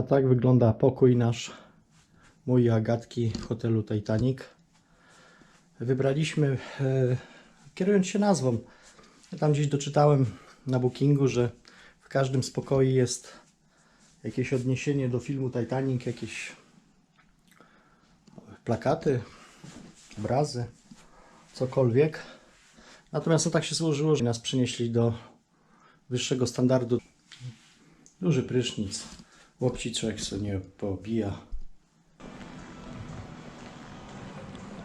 A tak wygląda pokój nasz, mój Agatki hotelu Titanic. Wybraliśmy, e, kierując się nazwą, tam gdzieś doczytałem na bookingu, że w każdym z pokoi jest jakieś odniesienie do filmu Titanic, jakieś plakaty, obrazy, cokolwiek. Natomiast no tak się złożyło, że nas przenieśli do wyższego standardu. Duży prysznic, łokci człowiek sobie nie pobija.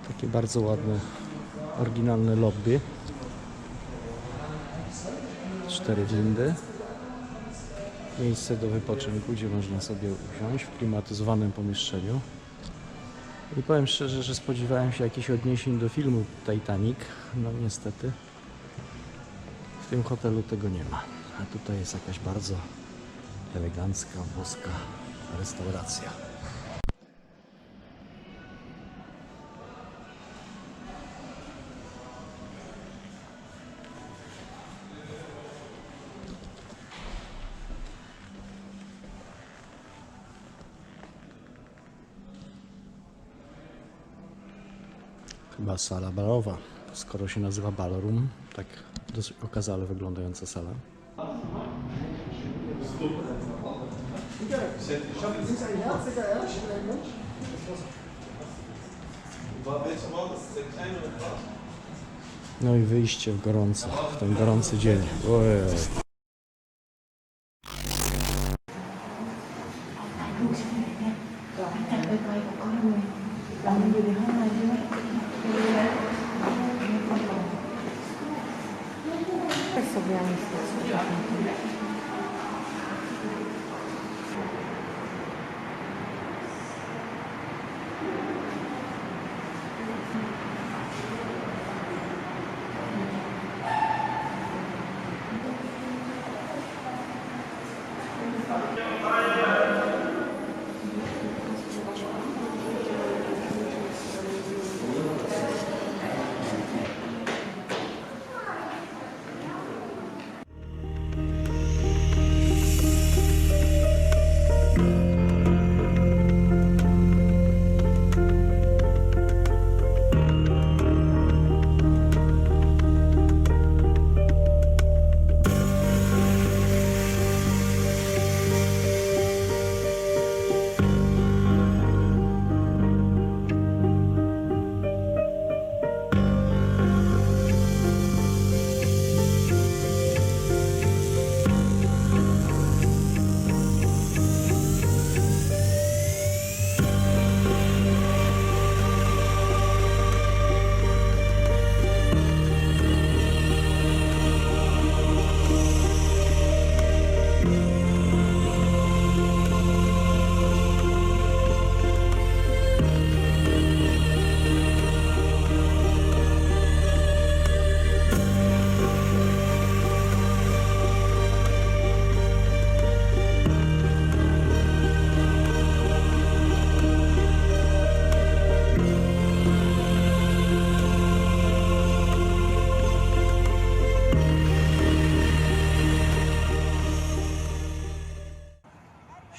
Takie bardzo ładne, oryginalne lobby. Cztery windy. Miejsce do wypoczynku, gdzie można sobie usiąść w klimatyzowanym pomieszczeniu. I powiem szczerze, że spodziewałem się jakichś odniesień do filmu Titanic. No niestety w tym hotelu tego nie ma. A tutaj jest jakaś bardzo elegancka, włoska restauracja. Chyba sala balowa, skoro się nazywa ballroom, tak dosyć okazale wyglądająca sala. No i wyjście w gorąco, w ten gorący dzień. Ojej.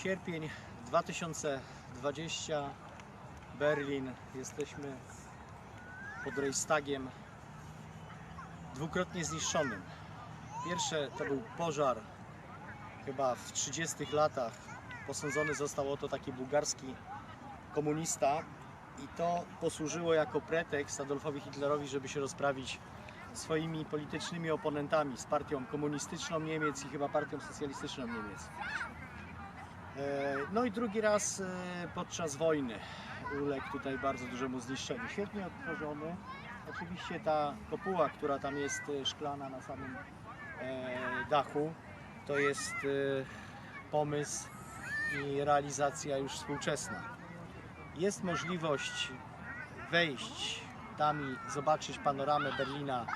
Sierpień 2020, Berlin. Jesteśmy pod Reichstagiem dwukrotnie zniszczonym. Pierwsze to był pożar chyba w 30 latach. Posądzony został o to taki bułgarski komunista i to posłużyło jako pretekst Adolfowi Hitlerowi, żeby się rozprawić swoimi politycznymi oponentami z partią komunistyczną Niemiec i chyba partią socjalistyczną Niemiec. E, No i drugi raz e, podczas wojny uległ tutaj bardzo dużemu zniszczeniu. Świetnie odtworzony. Oczywiście ta kopuła, która tam jest e, szklana na samym dachu, to jest pomysł i realizacja już współczesna. Jest możliwość wejść tam i zobaczyć panoramę Berlina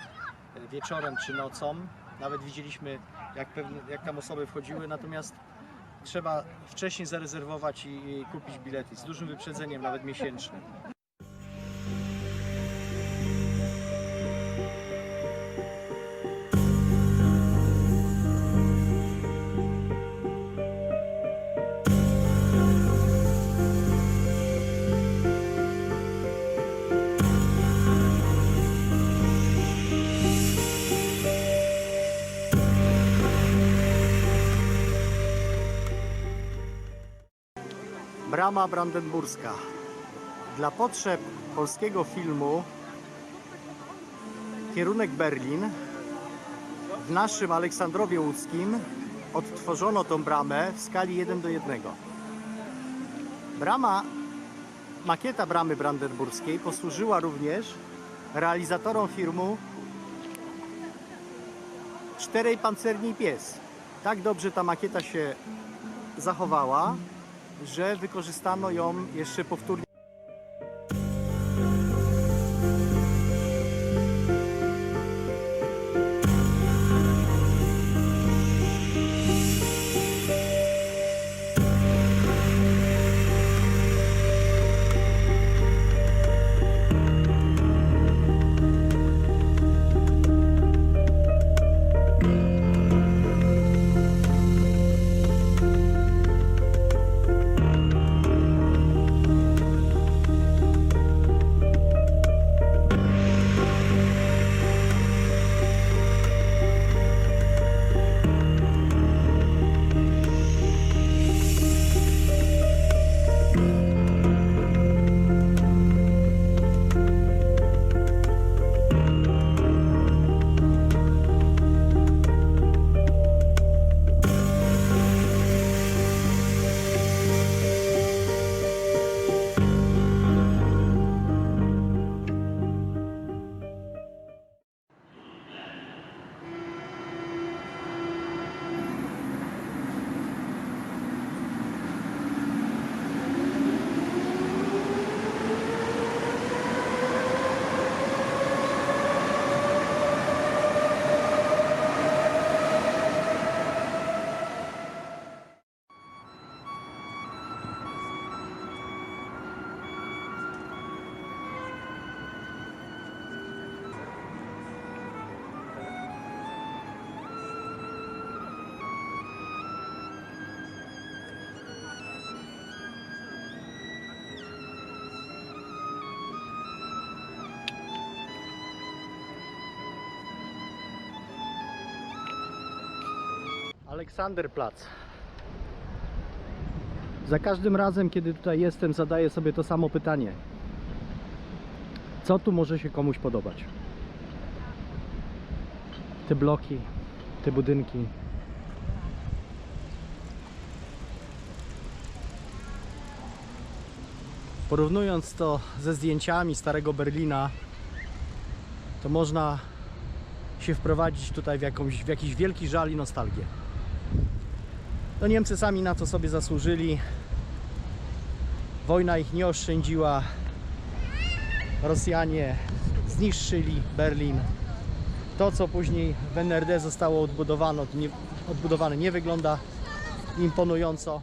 wieczorem czy nocą. Nawet widzieliśmy, jak, pewne, jak tam osoby wchodziły, natomiast trzeba wcześniej zarezerwować i, i kupić bilety z dużym wyprzedzeniem, nawet miesięcznym. Brama Brandenburska. Dla potrzeb polskiego filmu kierunek Berlin w naszym Aleksandrowie Łódzkim odtworzono tą bramę w skali 1 do 1. Brama, makieta bramy brandenburskiej posłużyła również realizatorom filmu Czterej Pancerni Pies. Tak dobrze ta makieta się zachowała, że wykorzystano ją jeszcze powtórnie. Aleksanderplatz. Za każdym razem, kiedy tutaj jestem, zadaję sobie to samo pytanie. Co tu może się komuś podobać? Te bloki, te budynki. Porównując to ze zdjęciami starego Berlina, to można się wprowadzić tutaj w, jakąś, w jakiś wielki żal i nostalgię. No Niemcy sami na to sobie zasłużyli. Wojna ich nie oszczędziła. Rosjanie zniszczyli Berlin. To, co później w NRD zostało odbudowane, nie, odbudowane nie wygląda imponująco.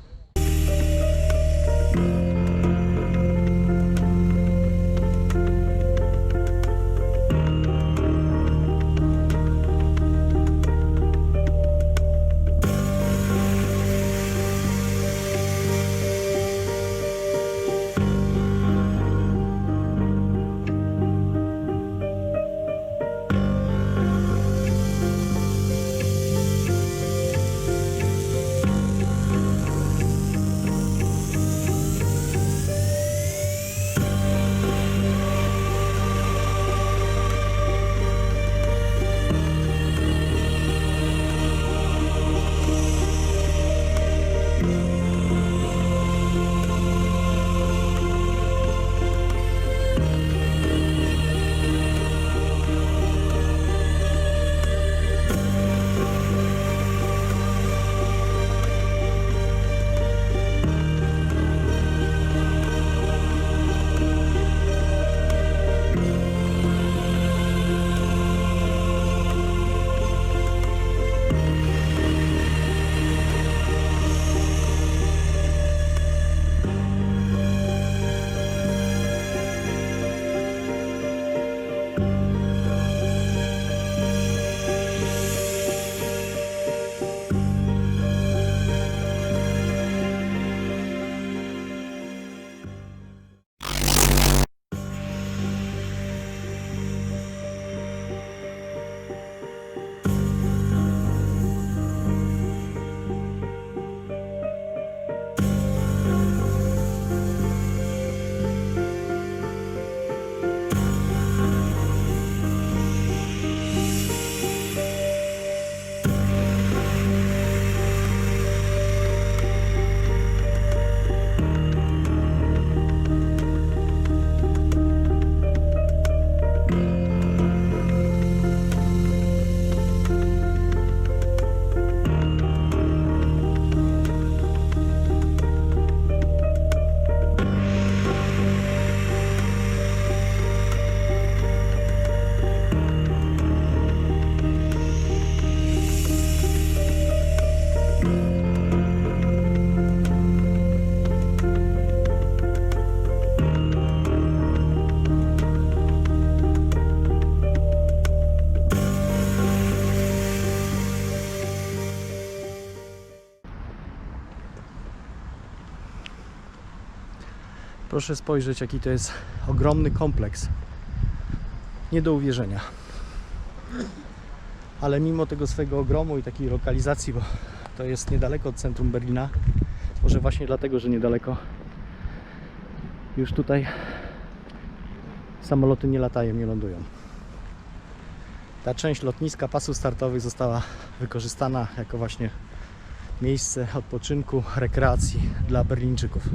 Proszę spojrzeć, jaki to jest ogromny kompleks. Nie do uwierzenia. Ale mimo tego swojego ogromu i takiej lokalizacji, bo to jest niedaleko od centrum Berlina, może właśnie dlatego, że niedaleko, już tutaj samoloty nie latają, nie lądują. Ta część lotniska pasów startowych została wykorzystana jako właśnie miejsce odpoczynku, rekreacji dla Berlińczyków.